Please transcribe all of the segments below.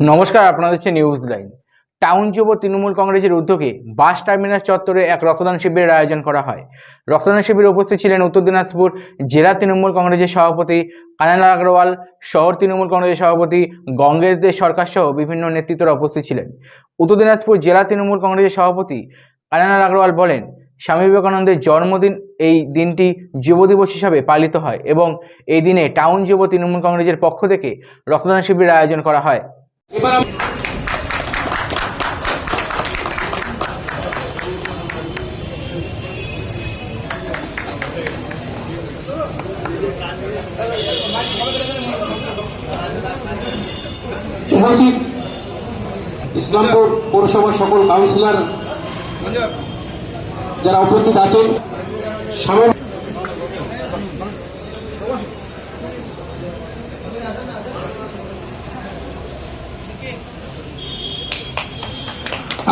নমস্কার আপনাদের হচ্ছে নিউজ লাইন টাউন যুব তৃণমূল কংগ্রেসের উদ্যোগে বাস টার্মিনাস চত্বরে এক রক্তদান শিবিরের আয়োজন করা হয়। রক্তদান শিবিরে উপস্থিত ছিলেন উত্তর দিনাজপুর জেলা তৃণমূল কংগ্রেসের সভাপতি কানাল আগরওয়াল, শহর তৃণমূল কংগ্রেসের সভাপতি গঙ্গেশ দে সরকার সহ বিভিন্ন নেতৃত্বরা উপস্থিত ছিলেন। উত্তর দিনাজপুর জেলা তৃণমূল কংগ্রেসের সভাপতি কানাল আগরওয়াল বলেন, স্বামী বিবেকানন্দের জন্মদিন এই দিনটি যুব দিবস হিসাবে পালিত হয় এবং এই দিনে টাউন যুব তৃণমূল কংগ্রেসের পক্ষ থেকে রক্তদান শিবিরের আয়োজন করা হয়। উপস্থিত ইসলামপুর পৌরসভার সকল কাউন্সিলর যারা উপস্থিত আছেন সামনে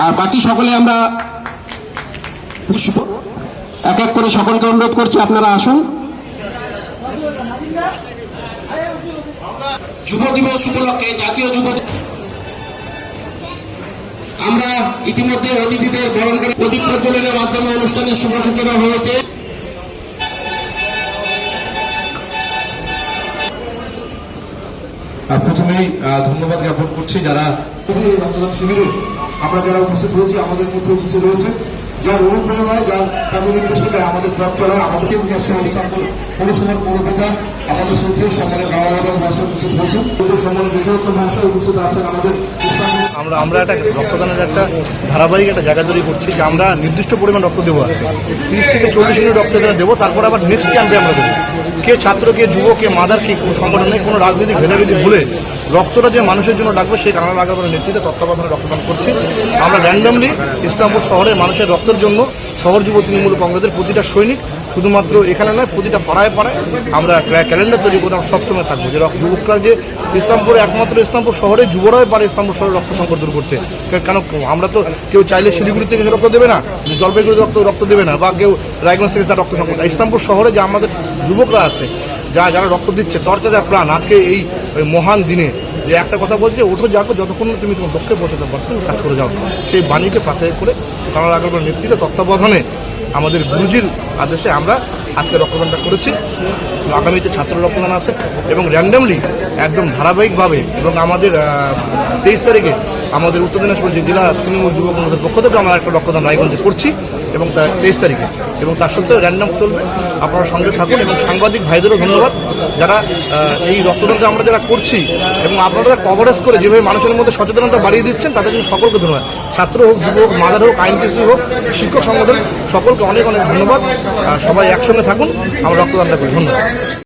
আর বাকি সকলে আমরা পুষ্প। এক এক করে সকলকে অনুরোধ করছি, আপনারা আসুন। যুব দিবস উপলক্ষে জাতীয় যুব আমরা ইতিমধ্যে অতিথিদের বরণ করে প্রদীপ প্রজ্বলনের মাধ্যমে অনুষ্ঠানের শুভ সূচনা হয়েছে। প্রথমেই ধন্যবাদ জ্ঞাপন করছি যারা রক্তদান শিবিরে আমরা যারা উপস্থিত হয়েছি আমাদের মধ্যে উপস্থিত রয়েছে। যার অনুপ্রেরণায় যার পথ নির্দেশিকায় আমাদের পথ চলায় আমাদেরকে আসছে পৌরসভার পৌরপিতা আমাদের সত্যি সম্মানের গাওয়া মহাশয় উপস্থিত হয়েছেন। সম্মানের যথাযথ মহাশয় উপস্থিত আছেন আমাদের আমরা আমরা একটা রক্তদানের একটা ধারাবাহিক একটা জায়গা তৈরি করছি যে আমরা নির্দিষ্ট পরিমাণ রক্ত দেবো আজকে। তিরিশ থেকে চল্লিশ মিনিট রক্ত দেবো, তারপর আবার নেক্সট ক্যাম্পে আমরা দেবো। কে ছাত্র, কে যুব কে মাদার কে কোনো সংগঠনে কোনো রাজনৈতিক ভেদাভেদি ভুলে রক্তটা যে মানুষের জন্য ডাকবে সেই কারণে লাগাবার নেতৃত্বে তত্ত্বাবধানে রক্তদান করছি। আমরা র্যান্ডমলি ইসলামপুর শহরে মানুষের রক্তের জন্য শহর যুব তৃণমূল কংগ্রেসের প্রতিটা সৈনিক শুধুমাত্র এখানে নয়, প্রতিটা পাড়ায় পাড়ায় আমরা ক্যালেন্ডার তৈরি করে আমরা সবসময় থাকব। যে যুবকরা যে ইসলামপুরে একমাত্র ইসলামপুর শহরে যুবরাই পারে ইসলামপুর শহরে রক্ত সংকট দূর করতে। কেন আমরা তো কেউ চাইলে শিলিগুড়ি থেকে রক্ত দেবে না জলপাইগুড়ি রক্ত রক্ত দেবে না, বা কেউ রায়গঞ্জ থেকে তার রক্ত সংকট ইসলামপুর শহরে যে আমাদের যুবকরা আছে, যা যারা রক্ত দিচ্ছে তরচা যা প্রাণ, আজকে এই মহান দিনে, যে একটা কথা বলছে, ওঠো যাকো যতক্ষণ তুমি তোমার লক্ষ্যে পৌঁছাতে পারছ কাজ করে যাও। সেই বাণীকে পাশে করে কানাল আগরবার নেতৃত্বে তত্ত্বাবধানে আমাদের গুরুজির আদেশে আমরা আজকে রক্তদানটা করেছি। আগামীতে ছাত্র রক্তদান আছে এবং র্যান্ডামলি একদম ধারাবাহিকভাবে এবং আমাদের তেইশ তারিখে আমাদের উত্তর দিনাজপুর যে জেলা তৃণমূল যুব কংগ্রেসের পক্ষ থেকে আমরা একটা রক্তদান রায়গঞ্জে করছি। এবং তার তেইশ তারিখে। এবং তার সত্ত্বেও র্যান্ডাম চলবে। আপনারা সঙ্গে থাকুন এবং সাংবাদিক ভাইদেরও ধন্যবাদ। যারা এই রক্তদানটা আমরা যারা করছি এবং আপনারা কভারেজ করে যেভাবে মানুষের মধ্যে সচেতনতা বাড়িয়ে দিচ্ছেন, তাদের জন্য সকলকে ধন্যবাদ। ছাত্র হোক যুব হোক মাদার হোক আইনটিসি হোক, শিক্ষক সংগঠন, সকলকে অনেক অনেক ধন্যবাদ। সবাই একসঙ্গে থাকুন। আমরা রক্তদানটা করি ধন্যবাদ।